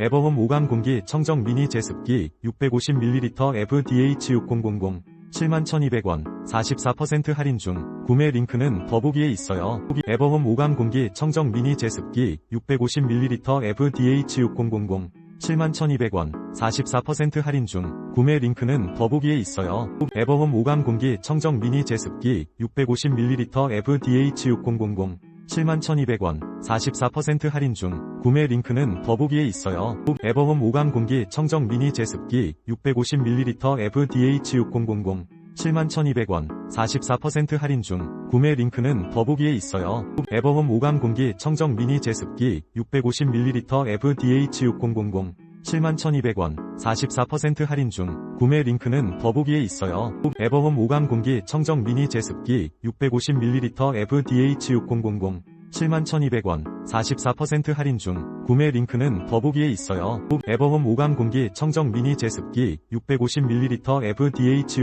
에버홈 5강 공기 청정 미니 제습기 650ml FDH6000 71,200원 44% 할인 중 구매 링크는 더보기에 있어요. 에버홈 5강 공기 청정 미니 제습기 650ml FDH6000 71,200원 44% 할인 중 구매 링크는 더보기에 있어요. 에버홈 5강 공기 청정 미니 제습기 650ml FDH6000 71,200원 44% 할인 중 구매 링크는 더보기에 있어요. 에버홈 5강 공기 청정 미니 제습기 650ml FDH6000 71,200원 44% 할인 중 구매 링크는 더보기에 있어요. 에버홈 5강 공기 청정 미니 제습기 650ml FDH6000 71,200원 44% 할인 중 구매 링크는 더보기에 있어요. 에버홈 5강 공기 청정 미니 제습기 650ml FDH6000 71,200원 44% 할인 중 구매 링크는 더보기에 있어요. 에버홈 5강 공기 청정 미니 제습기 650ml FDH